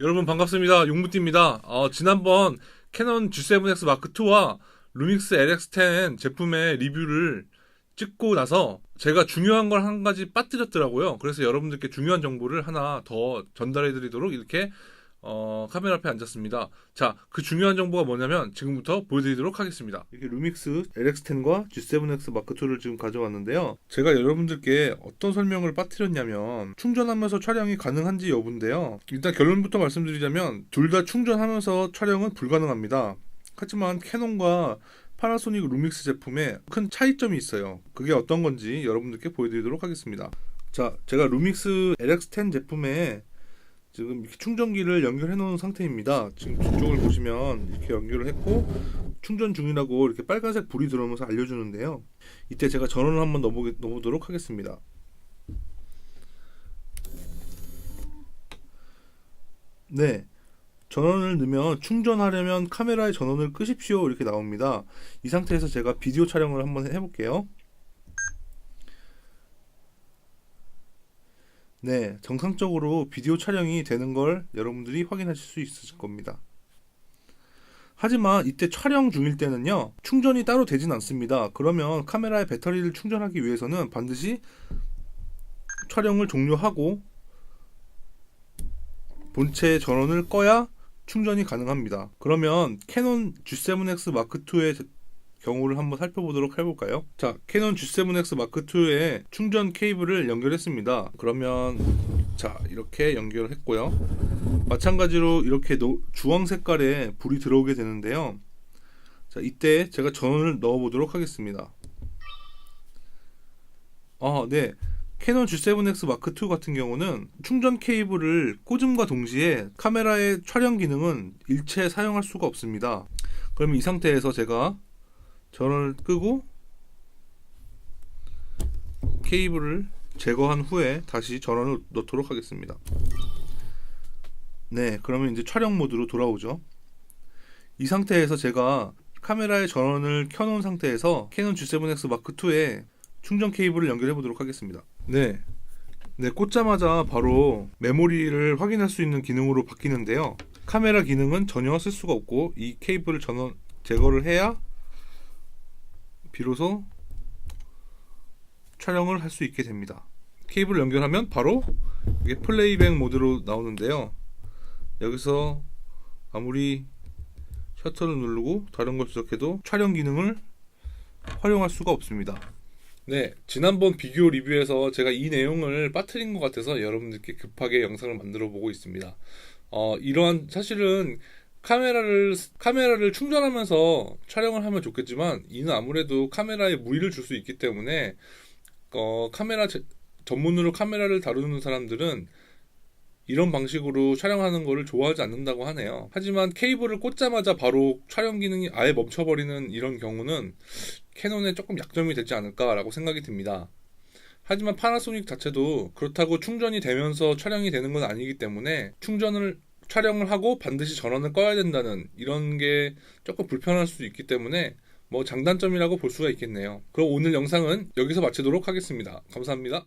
여러분 반갑습니다. 용무띠입니다. 어, 지난번 캐논 G7X 마크 2와 루믹스 LX10 제품의 리뷰를 찍고 나서 제가 중요한 걸 한 가지 빠뜨렸더라고요. 그래서 여러분들께 중요한 정보를 하나 더 전달해 드리도록 이렇게 어, 카메라 앞에 앉았습니다. 자, 그 중요한 정보가 뭐냐면 지금부터 보여드리도록 하겠습니다. 이렇게 루믹스 LX10과 G7X 마크 2를 지금 가져왔는데요. 제가 여러분들께 어떤 설명을 빠뜨렸냐면 충전하면서 촬영이 가능한지 여부인데요. 일단 결론부터 말씀드리자면 둘 다 충전하면서 촬영은 불가능합니다. 하지만 캐논과 파나소닉 루믹스 제품에 큰 차이점이 있어요. 그게 어떤 건지 여러분들께 보여드리도록 하겠습니다. 자, 제가 루믹스 LX10 제품에 지금 이렇게 충전기를 연결해 놓은 상태입니다. 지금 뒤쪽을 보시면 이렇게 연결을 했고 충전 중이라고 이렇게 빨간색 불이 들어오면서 알려주는데요. 이때 제가 전원을 한번 넣어보게, 넣어보도록 하겠습니다. 네. 전원을 넣으면 충전하려면 카메라의 전원을 끄십시오 이렇게 나옵니다. 이 상태에서 제가 비디오 촬영을 한번 해볼게요. 네, 정상적으로 비디오 촬영이 되는 걸 여러분들이 확인하실 수 있으실 겁니다. 하지만 이때 촬영 중일 때는요, 충전이 따로 되진 않습니다. 그러면 카메라의 배터리를 충전하기 위해서는 반드시 촬영을 종료하고 본체 전원을 꺼야 충전이 가능합니다. 그러면 캐논 G7X 마크 2의 경우를 한번 살펴보도록 해볼까요? 자, 캐논 G7X 마크 2에 충전 케이블을 연결했습니다. 그러면 자 이렇게 연결했고요. 마찬가지로 이렇게 노, 주황 색깔의 불이 들어오게 되는데요. 자, 이때 제가 전원을 넣어보도록 하겠습니다. 아, 네. 캐논 G7X 마크 2 같은 경우는 충전 케이블을 꽂음과 동시에 카메라의 촬영 기능은 일체 사용할 수가 없습니다. 그러면 이 상태에서 제가 전원을 끄고 케이블을 제거한 후에 다시 전원을 넣도록 하겠습니다. 네, 그러면 이제 촬영 모드로 돌아오죠. 이 상태에서 제가 카메라의 전원을 켜놓은 상태에서 캐논 G7X 마크 2에 충전 케이블을 연결해 보도록 하겠습니다. 네. 네, 꽂자마자 바로 메모리를 확인할 수 있는 기능으로 바뀌는데요. 카메라 기능은 전혀 쓸 수가 없고 이 케이블을 전원 제거를 해야 비로소 촬영을 할 수 있게 됩니다. 케이블을 연결하면 바로 이게 플레이백 모드로 나오는데요. 여기서 아무리 셔터를 누르고 다른 걸 조작해도 촬영 기능을 활용할 수가 없습니다. 네, 지난번 비교 리뷰에서 제가 이 내용을 빠뜨린 것 같아서 여러분들께 급하게 영상을 만들어 보고 있습니다. 어, 이러한 사실은 카메라를 카메라를 충전하면서 촬영을 하면 좋겠지만 이는 아무래도 카메라에 무리를 줄 수 있기 때문에 어, 카메라 제, 전문으로 카메라를 다루는 사람들은 이런 방식으로 촬영하는 거를 좋아하지 않는다고 하네요. 하지만 케이블을 꽂자마자 바로 촬영 기능이 아예 멈춰버리는 이런 경우는 캐논에 조금 약점이 되지 않을까라고 생각이 듭니다. 하지만 파나소닉 자체도 그렇다고 충전이 되면서 촬영이 되는 건 아니기 때문에 충전을 촬영을 하고 반드시 전원을 꺼야 된다는 이런 게 조금 불편할 수 있기 때문에 뭐 장단점이라고 볼 수가 있겠네요. 그럼 오늘 영상은 여기서 마치도록 하겠습니다. 감사합니다.